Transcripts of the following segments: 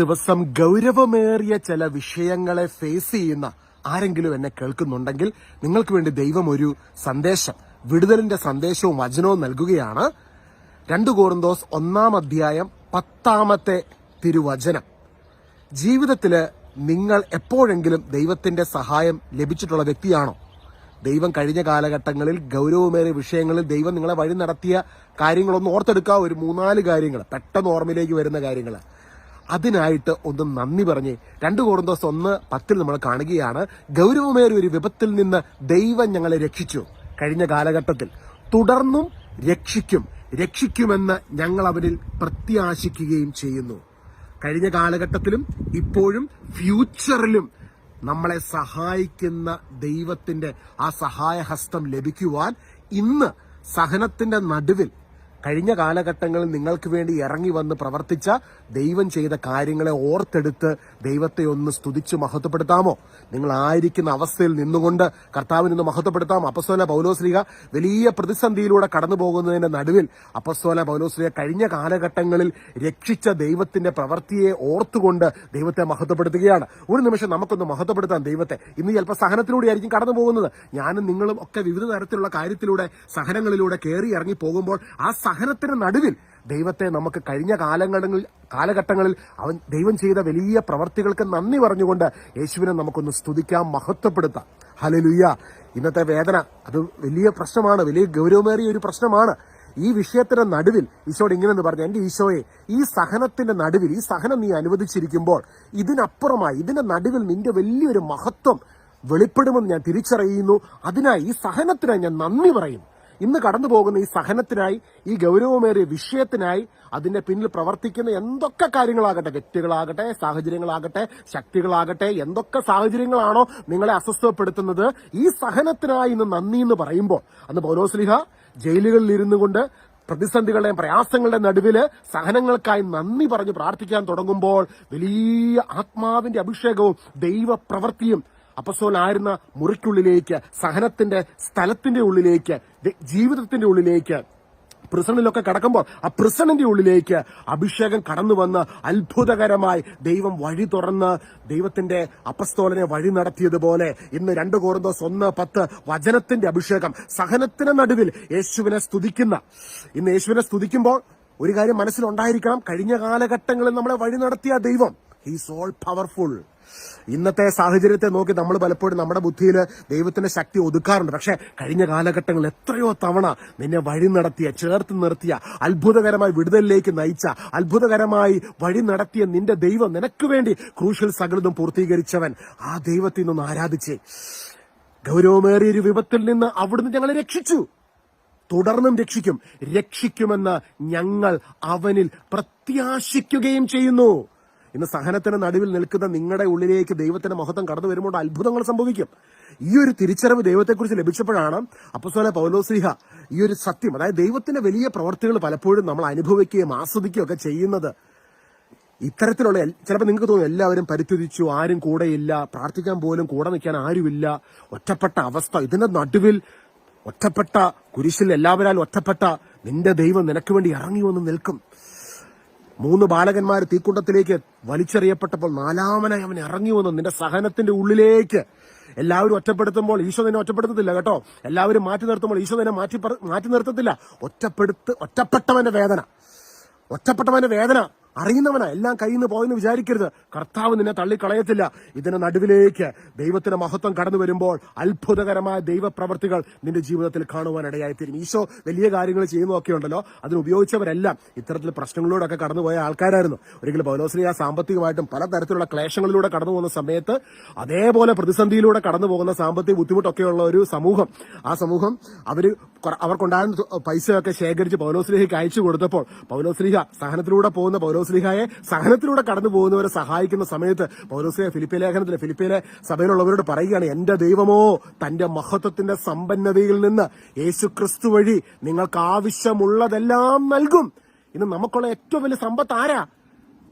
ദിവസം ഗൗരവമേറിയ ചില വിഷയങ്ങളെ ഫേസ് ചെയ്യുന്ന ആരെങ്കിലും എന്നെ കേൾക്കുന്നുണ്ടെങ്കിൽ നിങ്ങൾക്ക് വേണ്ടി ദൈവം ഒരു സന്ദേശം വിടുതലിന്റെ സന്ദേശവും വചനവും നൽകുകയാണ്. രണ്ട് കോറിന്തോസ് ഒന്നാം അധ്യായം പത്താമത്തെ തിരുവചനം. ജീവിതത്തിൽ നിങ്ങൾ എപ്പോഴെങ്കിലും ദൈവത്തിന്റെ സഹായം ലഭിച്ചിട്ടുള്ള വ്യക്തിയാണോ? ദൈവം കഴിഞ്ഞ കാലഘട്ടങ്ങളിൽ ഗൗരവമേറിയ വിഷയങ്ങളിൽ ദൈവം നിങ്ങളെ വഴി നടത്തിയ കാര്യങ്ങളൊന്ന് ഓർത്തെടുക്കുക ഒരു മൂന്നാൽ കാര്യങ്ങൾ പെട്ടെന്ന് ഓർമ്മയിലേക്ക് വരുന്ന കാര്യങ്ങൾ അതിനായിട്ട് ഒന്ന് നന്ദി പറഞ്ഞ് രണ്ട് കോറിന്തോസ് ഒന്ന് പത്തിൽ നമ്മൾ കാണുകയാണ്. ഗൗരവമേറിയ ഒരു വിപത്തിൽ നിന്ന് ദൈവം ഞങ്ങളെ രക്ഷിച്ചു. കഴിഞ്ഞ കാലഘട്ടത്തിൽ തുടർന്നും രക്ഷിക്കും. രക്ഷിക്കുമെന്ന് ഞങ്ങൾ അവരിൽ പ്രത്യാശിക്കുകയും ചെയ്യുന്നു. കഴിഞ്ഞ കാലഘട്ടത്തിലും ഇപ്പോഴും ഫ്യൂച്ചറിലും നമ്മളെ സഹായിക്കുന്ന ദൈവത്തിന്റെ ആ സഹായഹസ്തം ലഭിക്കുവാൻ ഇന്ന് സഹനത്തിന്റെ നടുവിൽ കഴിഞ്ഞ കാലഘട്ടങ്ങളിൽ നിങ്ങൾക്ക് വേണ്ടി ഇറങ്ങി വന്ന് പ്രവർത്തിച്ച ദൈവം ചെയ്ത കാര്യങ്ങളെ ഓർത്തെടുത്ത് ദൈവത്തെ ഒന്ന് സ്തുതിച്ച് മഹത്വപ്പെടുത്താമോ? നിങ്ങൾ ആയിരിക്കുന്ന അവസ്ഥയിൽ നിന്നുകൊണ്ട് കർത്താവിനൊന്ന് മഹത്വപ്പെടുത്താം. അപ്പസ്തോല പൗലോശ്രീക വലിയ പ്രതിസന്ധിയിലൂടെ കടന്നു പോകുന്നതിന്റെ നടുവിൽ അപ്പസ്തോല പൗലോശ്രീക കഴിഞ്ഞ കാലഘട്ടങ്ങളിൽ രക്ഷിച്ച ദൈവത്തിന്റെ പ്രവൃത്തിയെ ഓർത്തുകൊണ്ട് ദൈവത്തെ മഹത്വപ്പെടുത്തുകയാണ്. ഒരു നിമിഷം നമുക്കൊന്ന് മഹത്വപ്പെടുത്താം ദൈവത്തെ. ഇന്ന് ചിലപ്പോൾ സഹനത്തിലൂടെ ആയിരിക്കും കടന്നു പോകുന്നത്. ഞാനും നിങ്ങളും ഒക്കെ വിവിധ തരത്തിലുള്ള കാര്യത്തിലൂടെ സഹനങ്ങളിലൂടെ കയറി ഇറങ്ങി പോകുമ്പോൾ ആ സഹനത്തിന് നടുവിൽ ദൈവത്തെ നമുക്ക് കഴിഞ്ഞ കാലങ്ങളിൽ കാലഘട്ടങ്ങളിൽ അവൻ ദൈവം ചെയ്ത വലിയ പ്രവർത്തികൾക്ക് നന്ദി പറഞ്ഞുകൊണ്ട് യേശുവിനെ നമുക്കൊന്ന് സ്തുതിക്കാം മഹത്വപ്പെടുത്താം. ഹലലുയ്യ ഇന്നത്തെ വേദന അത് വലിയ പ്രശ്നമാണ് വലിയ ഗൗരവമേറിയ ഒരു പ്രശ്നമാണ്. ഈ വിഷയത്തിന്റെ നടുവിൽ ഈശോട് ഇങ്ങനെന്ന് പറഞ്ഞു എന്റെ ഈശോയെ ഈ സഹനത്തിന്റെ നടുവിൽ ഈ സഹനം നീ അനുവദിച്ചിരിക്കുമ്പോൾ ഇതിനപ്പുറമായി ഇതിന്റെ നടുവിൽ നിന്റെ വലിയൊരു മഹത്വം വെളിപ്പെടുമെന്ന് ഞാൻ തിരിച്ചറിയുന്നു. അതിനായി ഈ സഹനത്തിനായി ഞാൻ നന്ദി പറയുന്നു. ഇന്ന് കടന്നു പോകുന്ന ഈ സഹനത്തിനായി ഈ ഗൗരവമേറിയ വിഷയത്തിനായി അതിന്റെ പിന്നിൽ പ്രവർത്തിക്കുന്ന എന്തൊക്കെ കാര്യങ്ങളാകട്ടെ വ്യക്തികളാകട്ടെ സാഹചര്യങ്ങളാകട്ടെ ശക്തികളാകട്ടെ എന്തൊക്കെ സാഹചര്യങ്ങളാണോ നിങ്ങളെ അസ്വസ്ഥപ്പെടുത്തുന്നത് ഈ സഹനത്തിനായി ഇന്ന് നന്ദി എന്ന് പറയുമ്പോൾ അന്ന് പൗലോസ്ലിഹ ജയിലുകളിൽ ഇരുന്നു കൊണ്ട് പ്രതിസന്ധികളുടെയും പ്രയാസങ്ങളുടെ നടുവിൽ സഹനങ്ങൾക്കായി നന്ദി പറഞ്ഞ് പ്രാർത്ഥിക്കാൻ തുടങ്ങുമ്പോൾ വലിയ ആത്മാവിന്റെ അഭിഷേകവും ദൈവപ്രവൃത്തിയും അപ്പസോലായിരുന്ന മുറിക്കുള്ളിലേക്ക് സഹനത്തിന്റെ സ്ഥലത്തിന്റെ ഉള്ളിലേക്ക് ജീവിതത്തിന്റെ ഉള്ളിലേക്ക് പ്രിസണിലൊക്കെ കടക്കുമ്പോൾ ആ പ്രിസണിന്റെ ഉള്ളിലേക്ക് അഭിഷേകം കടന്നു വന്ന് അത്ഭുതകരമായി ദൈവം വഴി തുറന്ന് ദൈവത്തിന്റെ അപ്പസ്തോലനെ വഴി നടത്തിയതുപോലെ ഇന്ന് രണ്ട് കോറന്തോസ് ഒന്ന് പത്ത് വചനത്തിന്റെ അഭിഷേകം സഹനത്തിന് നടുവിൽ യേശുവിനെ സ്തുതിക്കുന്ന. ഇന്ന് യേശുവിനെ സ്തുതിക്കുമ്പോൾ ഒരു കാര്യം മനസ്സിലുണ്ടായിരിക്കണം. കഴിഞ്ഞ കാലഘട്ടങ്ങളിൽ നമ്മളെ വഴി നടത്തിയ ദൈവം ഹീസ് ഓൾ പവർഫുൾ ഇന്നത്തെ സാഹചര്യത്തെ നോക്കി നമ്മൾ പലപ്പോഴും നമ്മുടെ ബുദ്ധിയിൽ ദൈവത്തിന്റെ ശക്തി ഒതുക്കാറുണ്ട്. പക്ഷെ കഴിഞ്ഞ കാലഘട്ടങ്ങളിൽ എത്രയോ തവണ നിന്നെ വഴി നടത്തിയ ചേർത്ത് നിർത്തിയ അത്ഭുതകരമായി വിടുതലിലേക്ക് നയിച്ച അത്ഭുതകരമായി വഴി നടത്തിയ നിന്റെ ദൈവം നിനക്ക് വേണ്ടി ക്രൂഷ്യൽ സകലതും പൂർത്തീകരിച്ചവൻ ആ ദൈവത്തിൽ നിന്ന് ആരാധിച്ചേ ഗൗരവമേറിയ ഒരു വിപത്തിൽ നിന്ന് അവിടുന്ന് ഞങ്ങളെ രക്ഷിച്ചു. തുടർന്നും രക്ഷിക്കും. രക്ഷിക്കുമെന്ന് ഞങ്ങൾ അവനിൽ പ്രത്യാശിക്കുകയും ചെയ്യുന്നു. ഇന്ന് സഹനത്തിന് നടുവിൽ നിൽക്കുന്ന നിങ്ങളുടെ ഉള്ളിലേക്ക് ദൈവത്തിന്റെ മഹത്വം കടന്നു വരുമ്പോൾ അത്ഭുതങ്ങൾ സംഭവിക്കും. ഈ ഒരു തിരിച്ചറിവ് ദൈവത്തെക്കുറിച്ച് ലഭിച്ചപ്പോഴാണ് അപ്പസോല പൗലോസ്ലിഹ ഈ ഒരു സത്യം അതായത് ദൈവത്തിന്റെ വലിയ പ്രവർത്തികൾ പലപ്പോഴും നമ്മൾ അനുഭവിക്കുകയും ആസ്വദിക്കുകയും ഒക്കെ ചെയ്യുന്നത്. ഇത്തരത്തിലുള്ള ചിലപ്പോൾ നിങ്ങൾക്ക് തോന്നും എല്ലാവരും പരിത്യജിച്ചു ആരും കൂടെയില്ല പ്രാർത്ഥിക്കാൻ പോലും കൂടെ നിൽക്കാൻ ആരുമില്ല. ഒറ്റപ്പെട്ട അവസ്ഥ ഇതിന്റെ നടുവിൽ ഒറ്റപ്പെട്ട കുരിശിൽ എല്ലാവരാലും ഒറ്റപ്പെട്ട നിന്റെ ദൈവം നിനക്ക് വേണ്ടി ഇറങ്ങി വന്ന് നിൽക്കും. മൂന്ന് ബാലകന്മാർ തീക്കുണ്ടത്തിലേക്ക് വലിച്ചെറിയപ്പെട്ടപ്പോൾ നാലാമനായി അവൻ ഇറങ്ങി വന്നു. നിന്റെ സഹനത്തിന്റെ ഉള്ളിലേക്ക്. എല്ലാവരും ഒറ്റപ്പെടുത്തുമ്പോൾ ഈശോ നിന്നെ ഒറ്റപ്പെടുത്തത്തില്ല കേട്ടോ. എല്ലാവരും മാറ്റി നിർത്തുമ്പോൾ ഈശോ നിന്നെ മാറ്റി മാറ്റി നിർത്തത്തില്ല. ഒറ്റപ്പെടുത്ത് ഒറ്റപ്പെട്ടവന്റെ വേദന. ഒറ്റപ്പെട്ടവന്റെ വേദന. അറിയുന്നവനാ എല്ലാം കയ്യിൽ നിന്ന് പോയെന്ന് വിചാരിക്കരുത്. കർത്താവ് നിന്നെ തള്ളിക്കളയത്തില്ല. ഇതിന്റെ നടുവിലേക്ക് ദൈവത്തിന്റെ മഹത്വം കടന്നു വരുമ്പോൾ അത്ഭുതകരമായ ദൈവപ്രവർത്തികൾ നിന്റെ ജീവിതത്തിൽ കാണുവാൻ ഇടയായിത്തീരും ഈശോ വലിയ കാര്യങ്ങൾ ചെയ്യുന്നതൊക്കെ ഉണ്ടല്ലോ. അതിന് ഉപയോഗിച്ചവരെല്ലാം ഇത്തരത്തിൽ പ്രശ്നങ്ങളിലൂടെയൊക്കെ കടന്നുപോയ ആൾക്കാരായിരുന്നു. ഒരിക്കലും പൗലോസ്ലിയ സാമ്പത്തികമായിട്ടും പലതരത്തിലുള്ള ക്ലേശങ്ങളിലൂടെ കടന്നു പോകുന്ന സമയത്ത് അതേപോലെ പ്രതിസന്ധിയിലൂടെ കടന്നു പോകുന്ന സാമ്പത്തിക ബുദ്ധിമുട്ടൊക്കെയുള്ള ഒരു സമൂഹം ആ സമൂഹം കൊറ- അവർക്കുണ്ടായിരുന്ന പൈസയൊക്കെ ശേഖരിച്ച് പൗലോസ്ലിഹയ്ക്ക് അയച്ചു കൊടുത്തപ്പോൾ പൗലോസ്ലിഹ സഹനത്തിലൂടെ പോകുന്ന പൗലോസ്ലിഹയെ സഹനത്തിലൂടെ കടന്നു പോകുന്നവരെ സഹായിക്കുന്ന സമയത്ത് പൗലോസ്ലിഹ ഫിലിപ്പിയ ലേഖനത്തിൽ ഫിലിപ്പിയിലെ സഭയിലുള്ളവരോട് പറയുകയാണ് എന്റെ ദൈവമോ തന്റെ മഹത്വത്തിന്റെ സമ്പന്നതയിൽ നിന്ന് യേശു ക്രിസ്തു വഴി നിങ്ങൾക്ക് ആവശ്യമുള്ളതെല്ലാം നൽകും. ഇന്ന് നമുക്കുള്ള ഏറ്റവും വലിയ സമ്പത്ത് ആരാ?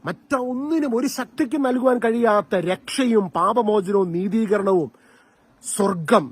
മറ്റൊന്നിനും ഒരു ശക്തിക്കും നൽകുവാൻ കഴിയാത്ത രക്ഷയും പാപമോചനവും നീതീകരണവും സ്വർഗം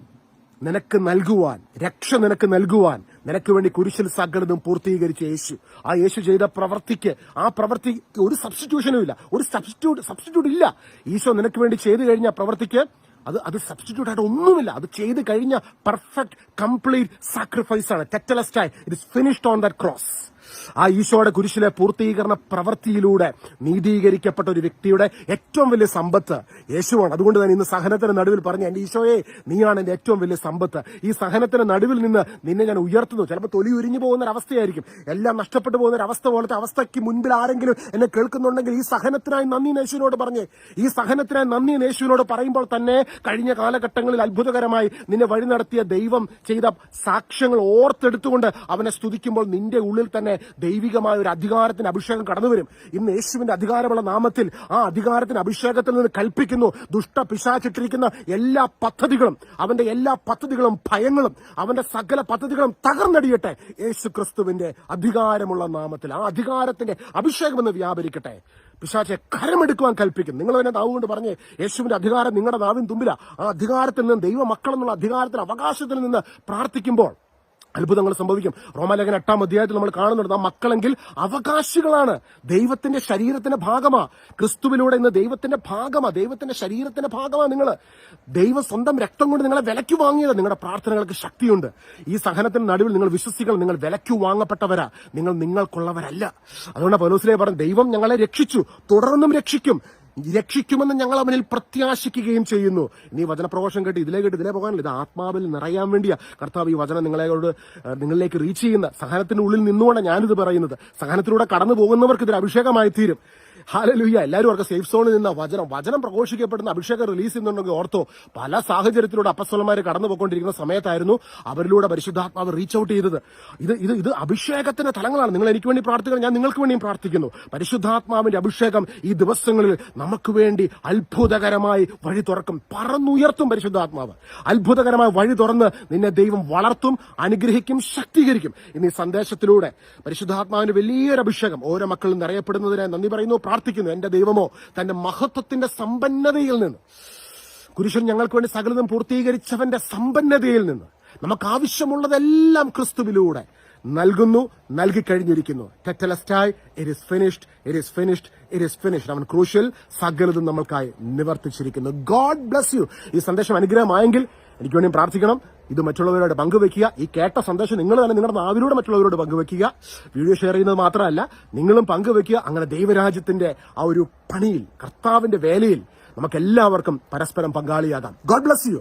നിനക്ക് നൽകുവാൻ രക്ഷ നിനക്ക് നൽകുവാൻ നിനക്ക് വേണ്ടി കുരിശിൽ സകലതും പൂർത്തീകരിച്ച യേശു. ആ യേശു ചെയ്ത പ്രവൃത്തിക്ക് ആ പ്രവൃത്തിക്ക് ഒരു സബ്സ്റ്റിറ്റ്യൂഷനും ഇല്ല. ഒരു സബ്സ്റ്റിറ്റ്യൂട്ട് സബ്സ്റ്റിറ്റ്യൂട്ട് ഇല്ല. ഈശോ നിനക്ക് വേണ്ടി ചെയ്തു കഴിഞ്ഞ പ്രവൃത്തിക്ക് അത് അത് സബ്സ്റ്റിറ്റ്യൂട്ട് ആയിട്ട് ഒന്നുമില്ല. അത് ചെയ്ത് കഴിഞ്ഞ പെർഫെക്റ്റ് കംപ്ലീറ്റ് സാക്രിഫൈസ് ആണ്. ടെറ്റലസ്റ്റായി it is finished on that cross ആ ഈശോയുടെ കുരിശിലെ പൂർത്തീകരണ പ്രവൃത്തിയിലൂടെ നീതീകരിക്കപ്പെട്ട ഒരു വ്യക്തിയുടെ ഏറ്റവും വലിയ സമ്പത്ത് യേശുവാണ്. അതുകൊണ്ട് തന്നെ ഇന്ന് സഹനത്തിന്റെ നടുവിൽ പറഞ്ഞ എന്റെ ഈശോയെ നീയാണ് എന്റെ ഏറ്റവും വലിയ സമ്പത്ത്. ഈ സഹനത്തിന്റെ നടുവിൽ നിന്ന് നിന്നെ ഞാൻ ഉയർത്തുന്നു. ചിലപ്പോൾ തൊലി ഉരിഞ്ഞു പോകുന്ന അവസ്ഥയായിരിക്കും എല്ലാം നഷ്ടപ്പെട്ടു പോകുന്ന ഒരു അവസ്ഥ പോലത്തെ അവസ്ഥയ്ക്ക് മുൻപിൽ ആരെങ്കിലും എന്നെ കേൾക്കുന്നുണ്ടെങ്കിൽ ഈ സഹനത്തിനായി നന്ദി യേശുവിനോട് പറഞ്ഞേ ഈ സഹനത്തിനായി നന്ദി യേശുവിനോട് പറയുമ്പോൾ തന്നെ കഴിഞ്ഞ കാലഘട്ടങ്ങളിൽ അത്ഭുതകരമായി നിന്നെ വഴി നടത്തിയ ദൈവം ചെയ്ത സാക്ഷ്യങ്ങൾ ഓർത്തെടുത്തുകൊണ്ട് അവനെ സ്തുതിക്കുമ്പോൾ നിന്റെ ഉള്ളിൽ തന്നെ ദൈവികമായ ഒരു അധികാരത്തിന് അഭിഷേകം കടന്നു വരും ഇന്ന് യേശുവിന്റെ അധികാരമുള്ള നാമത്തിൽ ആ അധികാരത്തിന് അഭിഷേകത്തിൽ നിന്ന് കൽപ്പിക്കുന്നു. ദുഷ്ട പിശാച്ചിട്ടിരിക്കുന്ന എല്ലാ പദ്ധതികളും അവന്റെ എല്ലാ പദ്ധതികളും ഭയങ്ങളും അവന്റെ സകല പദ്ധതികളും തകർന്നടിയട്ടെ. യേശു ക്രിസ്തുവിന്റെ അധികാരമുള്ള നാമത്തിൽ ആ അധികാരത്തിന്റെ അഭിഷേകം എന്ന് വ്യാപരിക്കട്ടെ. പിശാചെ കരമെടുക്കുവാൻ കൽപ്പിക്കും നിങ്ങൾ തന്നെ നാവ് കൊണ്ട് പറഞ്ഞ് യേശുവിന്റെ അധികാരം നിങ്ങളുടെ നാവിൻ തുമ്പില. ആ അധികാരത്തിൽ നിന്ന് ദൈവ മക്കളെന്നുള്ള അധികാരത്തിൽ അവകാശത്തിൽ നിന്ന് പ്രാർത്ഥിക്കുമ്പോൾ അത്ഭുതങ്ങൾ സംഭവിക്കും. റോമാലേഖന എട്ടാം അധ്യായത്തിൽ നമ്മൾ കാണുന്നുണ്ട് ആ മക്കളെങ്കിൽ അവകാശികളാണ്. ദൈവത്തിന്റെ ശരീരത്തിന്റെ ഭാഗമാ. ക്രിസ്തുവിലൂടെ ഇന്ന് ദൈവത്തിന്റെ ഭാഗമാ. ദൈവത്തിന്റെ ശരീരത്തിന്റെ ഭാഗമാ നിങ്ങൾ. ദൈവം സ്വന്തം രക്തം കൊണ്ട് നിങ്ങളെ വിലയ്ക്ക് വാങ്ങിയത്. നിങ്ങളുടെ പ്രാർത്ഥനകൾക്ക് ശക്തിയുണ്ട്. ഈ സഹനത്തിന് നടുവിൽ നിങ്ങൾ വിശ്വസികൾ നിങ്ങൾ വിലയ്ക്ക് വാങ്ങപ്പെട്ടവരാ. നിങ്ങൾ നിങ്ങൾക്കുള്ളവരല്ല. അതുകൊണ്ട് പൗലോസിലെ പറഞ്ഞു ദൈവം ഞങ്ങളെ രക്ഷിച്ചു. തുടർന്നും രക്ഷിക്കും. രക്ഷിക്കുമെന്ന് ഞങ്ങൾ അവനിൽ പ്രത്യാശിക്കുകയും ചെയ്യുന്നു. ഇനി വചനപ്രഘോഷം കേട്ട് ഇതിലേ കേട്ട് ഇതിലേ പോകാനില്ല. ഇത് ആത്മാവിൽ നിറയാൻ വേണ്ടിയാ കർത്താവ് ഈ വചനം നിങ്ങളോട് നിങ്ങളിലേക്ക് റീച്ച് ചെയ്യുന്ന സഹനത്തിന്റെ ഉള്ളിൽ നിന്നുകൊണ്ട് ഞാനിത് പറയുന്നത്. സഹനത്തിലൂടെ കടന്നു പോകുന്നവർക്ക് ഇതൊരു അഭിഷേകമായി തീരും. ഹാലലുയ്യ എല്ലാവരും അവർക്ക് സേഫ് സോണിൽ നിന്ന വചനം. വചനം പ്രഘോഷിക്കപ്പെടുന്ന അഭിഷേകം റിലീസ് ചെയ്യുന്നുണ്ടെങ്കിൽ ഓർത്തോ. പല സാഹചര്യത്തിലൂടെ അപ്പസ്വലന്മാർ കടന്നു പോയിക്കൊണ്ടിരിക്കുന്ന സമയത്തായിരുന്നു അവരിലൂടെ പരിശുദ്ധാത്മാവ് റീച്ച് ഔട്ട് ചെയ്തത്. ഇത് ഇത് ഇത് അഭിഷേകത്തിന്റെ തലങ്ങളാണ്. നിങ്ങൾ എനിക്ക് വേണ്ടി പ്രാർത്ഥിക്കണം ഞാൻ നിങ്ങൾക്ക് വേണ്ടിയും പ്രാർത്ഥിക്കുന്നു. പരിശുദ്ധാത്മാവിന്റെ അഭിഷേകം ഈ ദിവസങ്ങളിൽ നമുക്ക് വേണ്ടി അത്ഭുതകരമായി വഴി തുറക്കും. പറന്നുയർത്തും പരിശുദ്ധാത്മാവ്. അത്ഭുതകരമായ വഴി തുറന്ന് നിന്നെ ദൈവം വളർത്തും അനുഗ്രഹിക്കും ശക്തീകരിക്കും. ഇന്ന് ഈ സന്ദേശത്തിലൂടെ പരിശുദ്ധാത്മാവിന്റെ വലിയൊരു അഭിഷേകം ഓരോ മക്കളും നിറയപ്പെടുന്നതിനായി നന്ദി പറയുന്നു. പ്രാർത്ഥിക്കുന്നു. എന്റെ ദൈവമോ തന്റെ മഹത്വത്തിന്റെ സമ്പന്നതയിൽ നിന്ന്. കുരിശൻ ഞങ്ങൾക്ക് വേണ്ടി സകലതും പൂർത്തീകരിച്ചവന്റെ സമ്പന്നതയിൽ നിന്ന് നമുക്ക് ആവശ്യമുള്ളതെല്ലാം ക്രിസ്തുവിലൂടെ നൽകുന്നു നൽകി കഴിഞ്ഞിരിക്കുന്നു ടെറ്റലസ്റ്റായി it is finished it is finished it is finished അവൻ ക്രൂഷ്യൽ സകലതും നമ്മൾക്കായി നിവർത്തിച്ചിരിക്കുന്നു. ഗോഡ് ബ്ലസ് യു ഈ സന്ദേശം അനുഗ്രഹമായെങ്കിൽ എനിക്ക് വേണ്ടി പ്രാർത്ഥിക്കണം. ഇത് മറ്റുള്ളവരോട് പങ്കുവെക്കുക. ഈ കേട്ട സന്ദേശം നിങ്ങൾ തന്നെ നിങ്ങളുടെ നാവിലൂടെ മറ്റുള്ളവരോട് പങ്കുവെക്കുക. വീഡിയോ ഷെയർ ചെയ്യുന്നത് മാത്രമല്ല നിങ്ങളും പങ്കുവെക്കുക. അങ്ങനെ ദൈവരാജ്യത്തിന്റെ ആ ഒരു പണിയിൽ കർത്താവിന്റെ വേലയിൽ നമുക്ക് എല്ലാവർക്കും പരസ്പരം പങ്കാളിയാകാം. God bless U